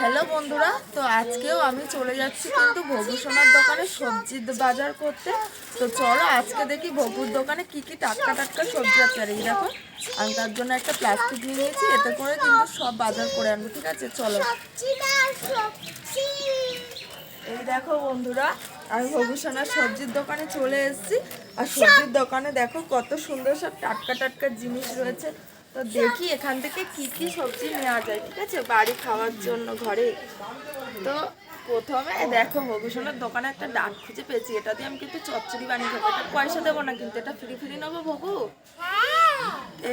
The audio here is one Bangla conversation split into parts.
হ্যালো বন্ধুরা, তো আজকেও আমি চলে যাচ্ছি কিন্তু ভবুসোনার দোকানে সবজি বাজার করতে। তো চলো আজকে দেখি ভবুর দোকানে কি কি টাটকা টাটকা সবজি আছে আর এই দেখো, আমি তার জন্য একটা প্লাস্টিক নিয়ে নিয়েছি, এতে করে কিন্তু সব বাজার করে আনব, ঠিক আছে? চলো। এই দেখো বন্ধুরা, আমি ভবুসোনার সবজির দোকানে চলে এসেছি। আর সবজির দোকানে দেখো কত সুন্দর সব টাটকা টাটকা জিনিস রয়েছে। তো দেখি এখান থেকে কি কি সবজি নেওয়া যায় ঠিক আছে? বাড়ি খাওয়ার জন্য ঘরে। তো প্রথমে দেখো ভবুসোনার দোকানে একটা ডাক খুঁজে পেয়েছি। এটা দিয়ে আমি কিন্তু চচ্চড়ি বানিয়ে খাব। এটা পয়সা দেবো না কিন্তু এটা ফ্রি ফ্রি নেব ভবু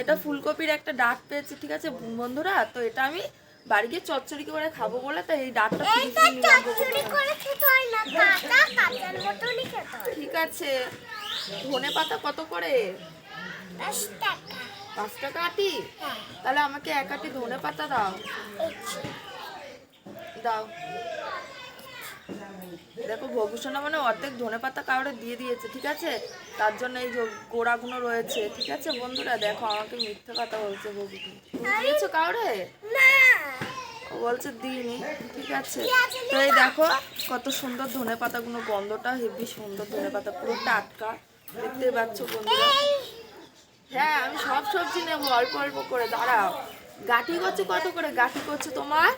এটা ফুলকপির একটা ডাক পেয়েছি ঠিক আছে বন্ধুরা? তো এটা আমি বাড়ি গিয়ে চচ্চড়ি করে খাব বলে তো এই ডাকটা ঠিক আছে। ধনে পাতা কত করে? পাঁচ টাকা আটি? তাহলে আমাকে এক আটি ধনে পাতা দাও। দাও। দেখো ভবিষ্যৎ মানে অর্ধেক ধনে পাতা কাউরে দিয়ে দিয়েছে ঠিক আছে? তার জন্য এই যে গোড়াগুলো রয়েছে ঠিক আছে? বন্ধুরা দেখো আমাকে মিথ্যে কথা বলছে ভবিষ্যৎ দিয়েছ কাউরে? বলছে দিইনি ঠিক আছে? তো এই দেখো কত সুন্দর ধনে পাতাগুলো গন্ধটা হেভি সুন্দর ধনে পাতা পুরো টাটকা দেখতে পাচ্ছ বন্ধুরা? হ্যাঁ আমি সব সবজি নেব অল্প অল্প করে দাঁড়াও। গাঠি করছে কত করে? গাঠি করছে তোমার?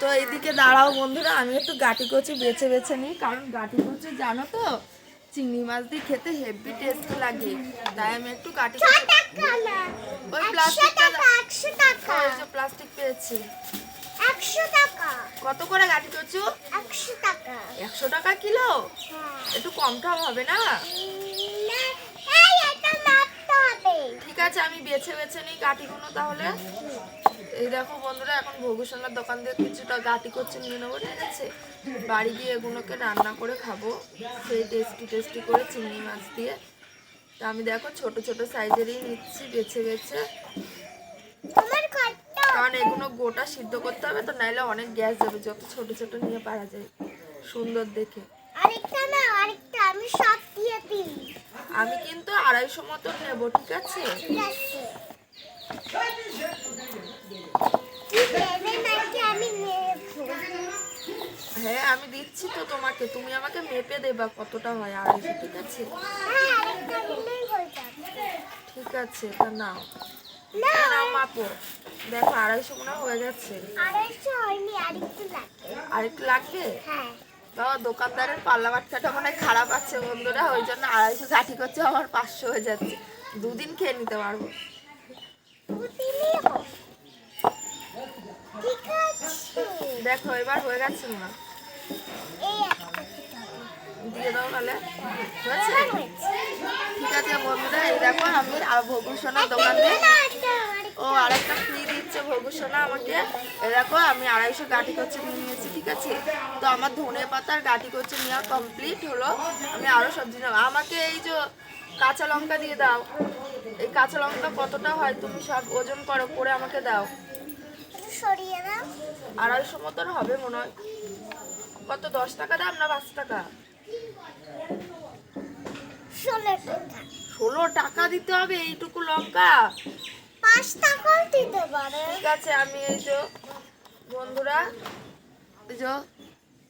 তো এইদিকে দাঁড়াও বন্ধুরা আমি একটু গাটি কচি বেছে বেছে নিই কারণ গাটি কচি জানো তো চিংড়ি মাছ দিয়ে খেতে হেভি টেস্ট লাগে। তাই আমি একটু গাটি কচি ওই প্লাস্টিকটা ওই যে কত করে গাটি কচু? একশো টাকা। কিলো? একটু কম টম হবে না? ঠিক আছে আমি বেছে বেছে নিই গাটিগুলো তাহলে। এই দেখো বন্ধুরা এখন ভোগসোনার দোকান থেকে কিছুটা গাটি করছে নিয়ে নেব ঠিক আছে? বাড়ি গিয়ে এগুলোকে রান্না করে খাব। সেই টেস্টি টেস্টি করে চিংড়ি মাছ দিয়ে। তা আমি দেখো ছোট ছোট সাইজেরই নিচ্ছি বেছে বেছে। কারণ এগুলো গোটা সিদ্ধ করতে হবে তো নাইলে অনেক গ্যাস যাবে যত ছোট ছোট নিয়ে পারা যায়। সুন্দর দেখে। আরেকটা না আরেকটা আমি সব দিয়ে দিই। আমি কিন্তু আড়াইশো মতন নেব ঠিক আছে? হ্যাঁ আমি দিচ্ছি তো তোমাকে তুমি আমাকে মেপে দেবা কতটা হয় আড়াইশো ঠিক আছে? হ্যাঁ ঠিক আছে তা নাও। না নাও মাপো। দেখো আড়াইশো মনে হয়ে যাচ্ছে। আড়াইশো হয়নি আরেকটু লাগে। আর একটু লাগবে হ্যাঁ। বাবা দোকানদারের পাল্লা বাটকাটা মনে হয় খারাপ আছে বন্ধুরা ওই জন্য আড়াইশো কাঠি করছে আমার পাঁচশো হয়ে যাচ্ছে। দুদিন খেয়ে নিতে পারব। দেখো এবার হয়ে গেছে না। দিয়ে দাও তাহলে। ঠিক আছে বন্ধুরা এই দেখো আমি ভূষণার দোকান আরেকটা। ও আরেকটা ফ্রি দিচ্ছে ভবিষ্যৎ আমাকে। এ দেখো আমি আড়াইশো গাঠি করছে নিয়ে নিয়েছি ঠিক আছে? তো আমার ধনে পাতার গাঠি করছে নেওয়া কমপ্লিট হলো। আমি আরও সবজি নেব। আমাকে এই যে কাঁচা লঙ্কা দিয়ে দাও। এই কাঁচা লঙ্কা কতটা হয় তুমি সব ওজন করো করে আমাকে দাও। সরিয়ে দাও আড়াইশো মতন হবে মনে হয়। কত দশ টাকা দাম না পাঁচ টাকা। ষোলো টাকা দিতে হবে এইটুকু লঙ্কা? পাঁচ টাকাও দিতে পারে। ঠিক আছে আমি এই যে বন্ধুরা এই যে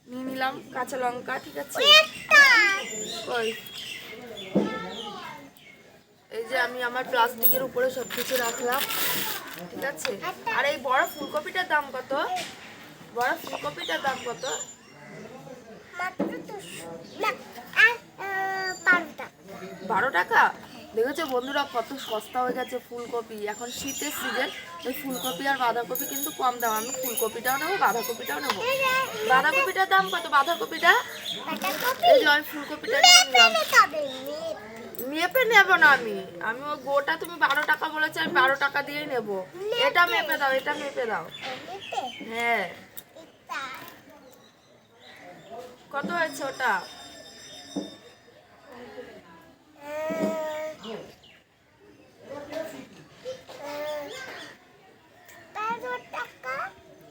নিয়ে নিলাম কাঁচা লঙ্কা ঠিক আছে? ওই এই যে আমি আমার প্লাস্টিকের উপরে সব কিছু রাখলাম ঠিক আছে? আর এই বড় ফুলকপিটার দাম কত? বড় ফুলকপিটার দাম কত? বারো টাকা? দেখেছ বন্ধুরা কত সস্তা হয়ে গেছে ফুলকপি। এখন শীতের সিজন এই ফুলকপি আর বাঁধাকপি কিন্তু কম দাম। আমি ফুলকপিটাও নেব বাঁধাকপিটাও নেব। বাঁধাকপিটার দাম কত? বাঁধাকপিটা? এই যে আমি ফুলকপিটা। মেপে নেব না আমি। আমি ওই গোটা তুমি বারো টাকা বলেছ আমি বারো টাকা দিয়েই নেব। এটা মেপে দাও এটা মেপে দাও। হ্যাঁ। কত হয়েছে ওটা আহ, আহ, বারো টাকা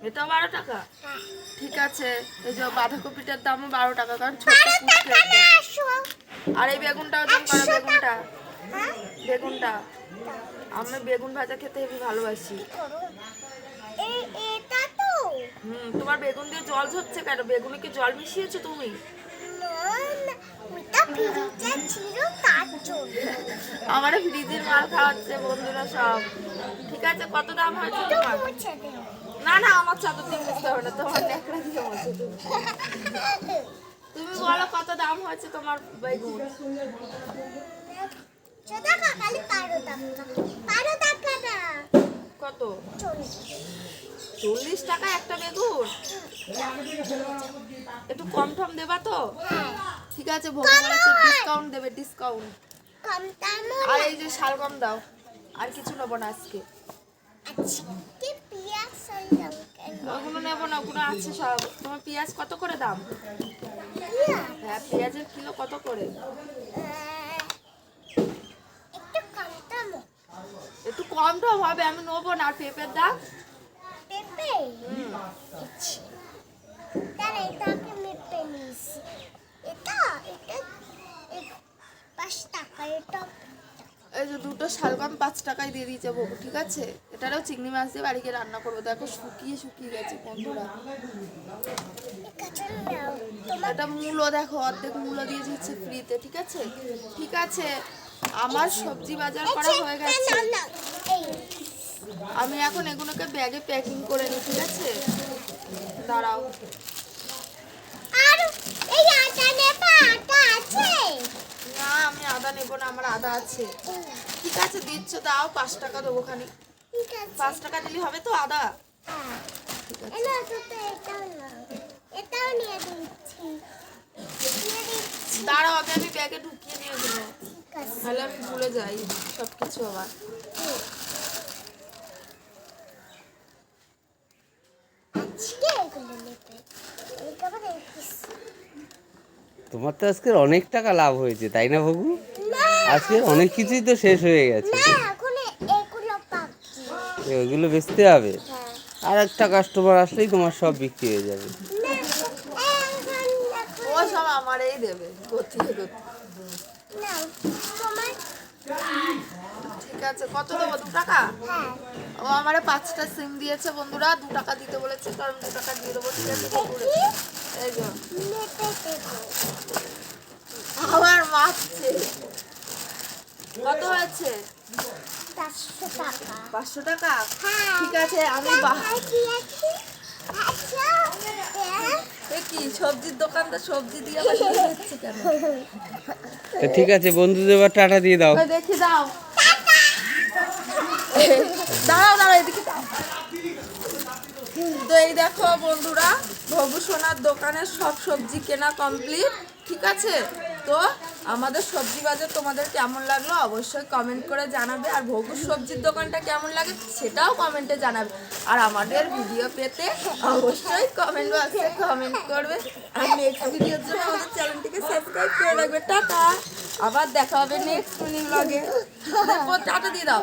এটা বারো টাকা। ঠিক আছে এই যে বাঁধাকপিটার দামও বারো টাকা কারণ ছোট আর এই বেগুনটাও দাম করো বেগুনটা। হ্যাঁ? বেগুনটা। আমি বেগুন ভাজা খেতে হেবি ভালোবাসি। হুম তোমার বেগুন দিয়ে জল ঝরছে কেন? বেগুনে কি জল মিশিয়েছো তুমি? আমার ফ্রিজের মাল খাওয়াচ্ছে বন্ধুরা সব। ঠিক আছে কত দাম হয়েছে তোমার? না না আমার চাদর দিয়ে বুঝতে হবে না তোমার ন্যাকড়া দিয়ে বলছো তুমি বলো কত দাম হয়েছে তোমার বেগুন চোদা কাকালি পারো টাকা পারো টাকা না। কত? চল্লিশ টাকা একটা বেগুন? একটু কম টম দেবা তো? ঠিক আছে ভোগ বলেছে ডিসকাউন্ট দেবে ডিসকাউন্ট আর এই যে শালগম দাও আর কিছু নেব না আজকে। ওগুলো নেব না ওগুলো আছে সব। তোমার পেঁয়াজ কত করে দাম? হ্যাঁ পেঁয়াজের কিলো কত করে আহ, একটু কম দামও একটু কম টম হবে আমি নেব না আর পেঁপের দাম। পেঁপে? মেপে নিয়েছি। এটা এটা পাঁচ টাকা এটা এই যে দুটো শালগম পাঁচ টাকায় দিয়ে দিয়েছে বউ ঠিক আছে? এটারও চিংড়ি মাছ দিয়ে বাড়িতে রান্না করব। দেখো শুকিয়ে শুকিয়ে গেছে বন্ধুরা। এটা মূলো দেখো অর্ধেক মূলো দিয়ে দিচ্ছে ফ্রিতে ঠিক আছে? ঠিক আছে। আমার সবজি বাজার করা হয়ে গেছে। আমি এখন এগুলোকে ব্যাগে প্যাকিং করে নিই ঠিক আছে? দাঁড়াও। আর এই আটা নেবা আটা আছে? না আমি আদা নেব না আমার আদা আছে। ঠিক আছে দিচ্ছ দাও পাঁচ টাকা দেবো খানি ঠিক আছে। পাঁচ টাকা দিলে হবে তো আদা? হ্যাঁ। ঠিক আছে তো তো এটাও নাও। এটাও নিয়ে দিচ্ছি। দাঁড়াও আমি ব্যাগে ঢুকিয়ে নিয়ে দেবো ঠিক আছে তাহলে আমি ভুলে যাই সব কিছু আবার তোমার তো আজকে অনেক টাকা লাভ হয়েছে তাই না ভগু আজকে অনেক কিছুই তো শেষ হয়ে গেছে। ওইগুলো বেচতে হবে? হ্যাঁ। আর একটা কাস্টমার আসলেই তোমার সব বিক্রি হয়ে যাবে। ও সব আমারই দেবে ঠিক আছে। কত দেবো? দু টাকা? হ্যাঁ। ও আমারে পাঁচটা সিম দিয়েছে বন্ধুরা দু টাকা দিতে বলেছে কারণ দু টাকা দিয়ে দেবো ঠিক আছে কুকুরে। এই যে। আবার মারছে। কত হয়েছে? পাঁচশো টাকা। হ্যাঁ। ঠিক আছে আমি কি আচ্ছা হ্যাঁ। কি সবজির দোকানদার সবজি দিয়ে আবার কেন? ঠিক আছে বন্ধুদের টাটা দিয়ে দাও। দেখি দাও। দাঁড়াও দাঁড়াও, এদিকে তো এই দেখো বন্ধুরা, ভবু সোনার দোকানের সব সবজি কেনা কমপ্লিট ঠিক আছে? তো আমাদের সবজি বাজার তোমাদের কেমন লাগল অবশ্যই কমেন্ট করে জানাবে, আর ভবুর সবজির দোকানটা কেমন লাগে সেটাও কমেন্টে জানাবে। আর আমাদের ভিডিও পেতে অবশ্যই কমেন্ট বক্সে কমেন্ট করবে। আর নেক্সট ভিডিওর জন্য আমাদের চ্যানেলটিকে সাবস্ক্রাইব করে রাখবে। টাটা! আবার দেখা হবে নেক্সট মিনি ব্লগে টাটা দিয়ে দাও।